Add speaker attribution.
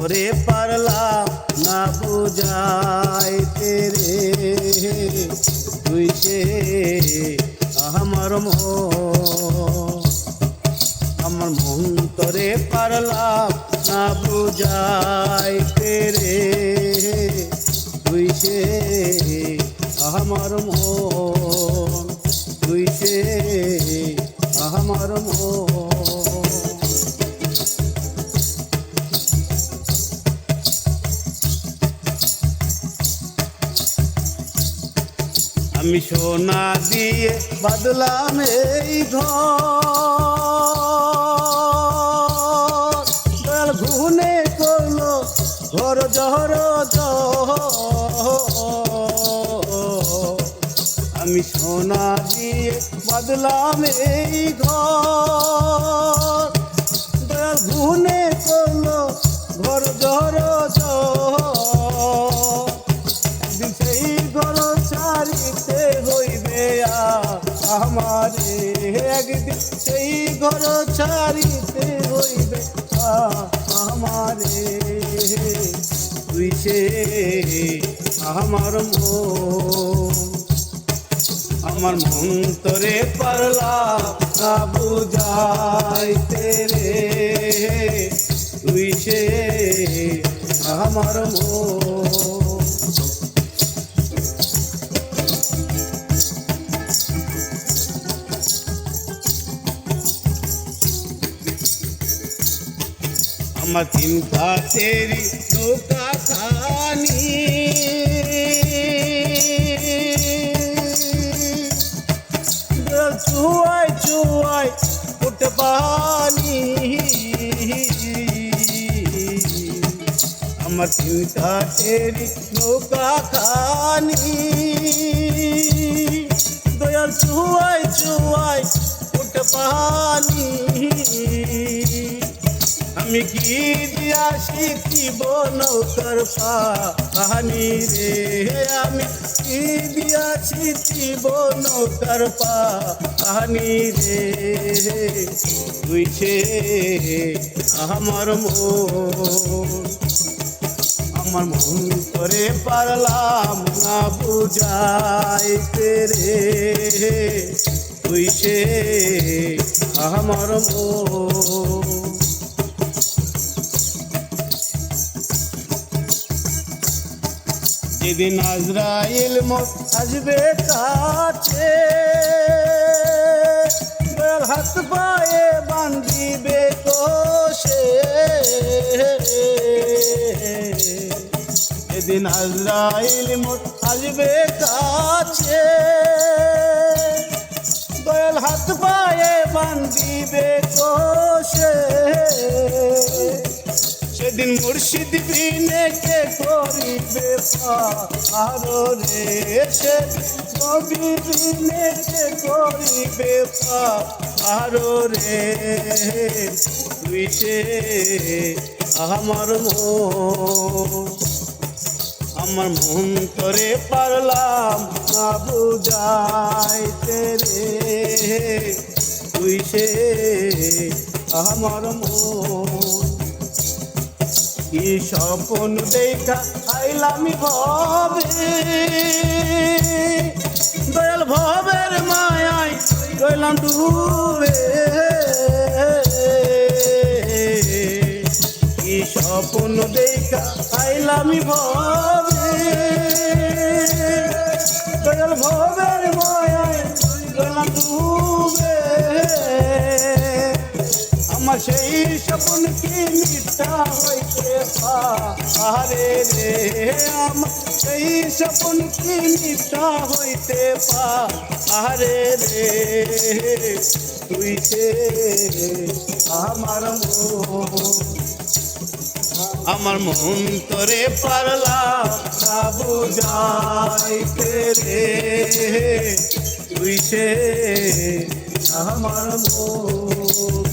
Speaker 1: তোরে পারলাম না বুঝাইতে রে। তুই সে আমার আমার মন তোরে পারলাম না বুঝাইতে রে। তুই সে আমার মন আমি সোনা দিয়ে বাদলাম এই ঘর। ঘুনে করল ঘর জহর আমি সোনা দিয়ে বাদলাম এই ঘর। ঘুনে করল ঘর জহর একদিন আমারে একদিন সেই ঘর ছাড়িতে হইবে। আমারে তুই সে আমার মন। আমার মন তোরে পারলাম না বুঝাইতে রে। তুই সে আমার মন। আমার চিন্তা তেরি নৌকা খানি। চুয়াই চুয়াই উঠ পানি আমার চিন্তা তেরি নৌকা খানি। আমি কি দিয়া শিখিব নৌকার পাহানি রে? আমি কি দিয়া শিখিব নৌকার পাহানি রে? তুই সে আমার মন আমার মন করে পারলাম না বুঝাইতে রে। তুই সে আমার মন যেদিন আজরাইল মোট আসবে কাছে। হাত পায়ে বান্ধিবে কোষে যেদিন আজরাইল মোট আসবে কাছে। দয়াল হাত পায়ে বান্ধিবে কোষে সেদিন মুর্শিদ বিনে কে করিবে পাহাড় রে? সে নবী বিনে কে করিবে পাহাড় রে? তুই সে আমার আমার মন করে পারলাম না বুঝাইতে রে। তুই সে আমার মন কি স্বপন দেখা আইলামি ভবে। দয়াল ভবের মায়ায় রইলাম ডুবে। কি স্বপন দেখা আইলামি ভবে। আমার সেই স্বপ্ন কি মিথ্যা হইতে পারে রে? আমার সেই স্বপ্ন কি মিথ্যা হইতে পারে রে? তুই সে আমার আমার মন তোরে পারলাম না বুঝাইতে রে। তুই সে আমার মন